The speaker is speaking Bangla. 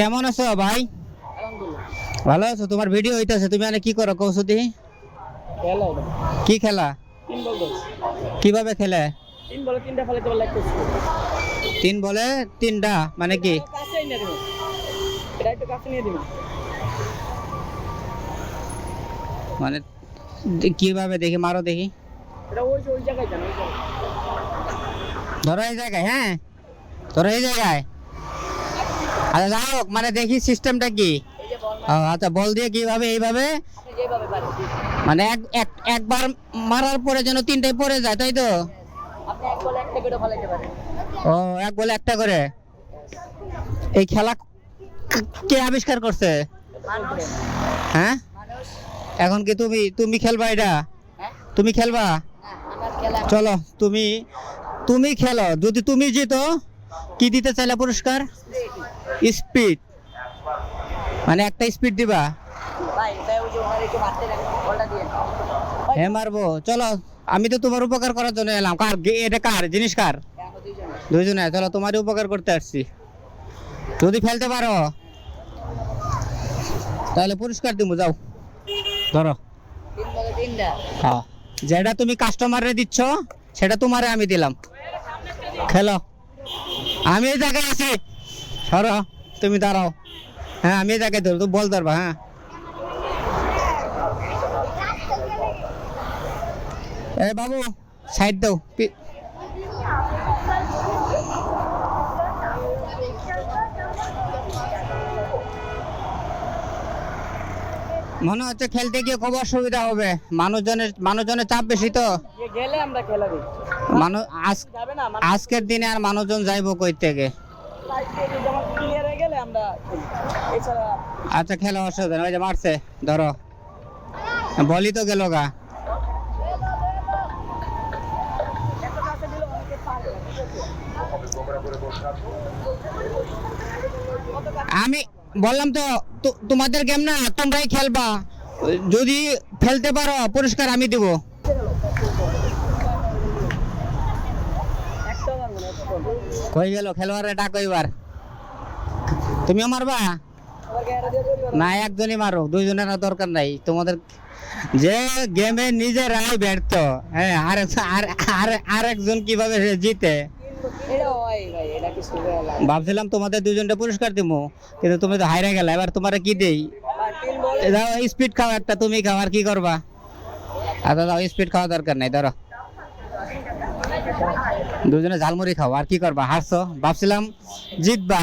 কেমন আছো ভাই? ভালো আছো, তোমার ভিডিও হইতাছে, তুমি মানে কি করো খেলা এটা কি খেলা? কীভাবে খেলে? তিন বলে তিনটা মানে কি? মানে দে- কীভাবে দেখি, মারো দেখি। ধরো এই জায়গায় হ্যাঁ? ধরো এই জায়গায়। আচ্ছা যাই মানে দেখি সিস্টেমটা কি। আচ্ছা বল দিয়ে কীভাবে, এইভাবে? মানে এক এক, একবার মারার পরে যেন তিনটায় পড়ে যায়, তাই তো? ও, এক বলে একটা করে। এই খেলা কে- আবিষ্কার করছে? হ্যাঁ? এখন কি তুমি তুমি খেলবা এটা? তুমি খেলবা? চলো, তুমি তুমি খেলো। যদি তুমি জিতো, কি দিতে চাইলে পুরস্কার? স্পিড? মানে একটা স্পিড দিবা? হ্যাঁ মারবো চলো আমি তো তোমার উপকার করার জন্য এলাম। কার? এটা কার? জিনিস কার? দুইজনে চলো তোমারই উপকার করতে আসছি। যদি ফেলতে পারো তাহলে পুরস্কার দিব যাও। ধরো। হ্যাঁ। যেটা তুমি কাস্টমারে দিচ্ছ সেটা তোমারে আমি দিলাম। খেলো। আমি এই জায়গায় আছি। সরো তুমি দাঁড়াও। হ্যাঁ আমি এই জায়গায় ধরো তুমি বল ধরবা হ্যাঁ। এ বাবু সাইড দাও মনে হচ্ছে খেলতে গিয়ে খুব অসুবিধা হবে। মানুষজনের মানুষজনের চাপ বেশি তো। গেলে আমরা খেলা দিই মানুষ আজকের দিনে আর মানুষজন যাইবো কই থেকে? আচ্ছা খেলা অসুবিধা ওই যে মারছে, ধরো। বলি তো গেল গা? আমি বললাম তো- তোমাদের গেম না, তোমরাই খেলবা। যদি ফেলতে পারো, পুরস্কার আমি দিব একটা পারব না, একটা পারব। কই গেল? খেলোয়াড়ে ডাক এবার তুমিও মারবা। না, একজনই মারো দুইজনের দরকার নাই। তোমাদের যে গেমে নিজেরাই ব্যর্থ হ্যাঁ আর আর আর- একজন কীভাবে জিতে। ভাবছিলাম তোমাদের দুজনটা পুরস্কার দিব কিন্তু তুমি তো হাইরে গেলে, এবার তোমার কি দেই? বল স্পিড খাও একটা, তুমি খাও, আর কি করবা? আচ্ছা দাও স্পিড খাওয়া দরকার নাই, ধরো। দুজনে ঝালমুড়ি খাও আর কি করবা? হারছো? ভাবছিলাম জিতবা।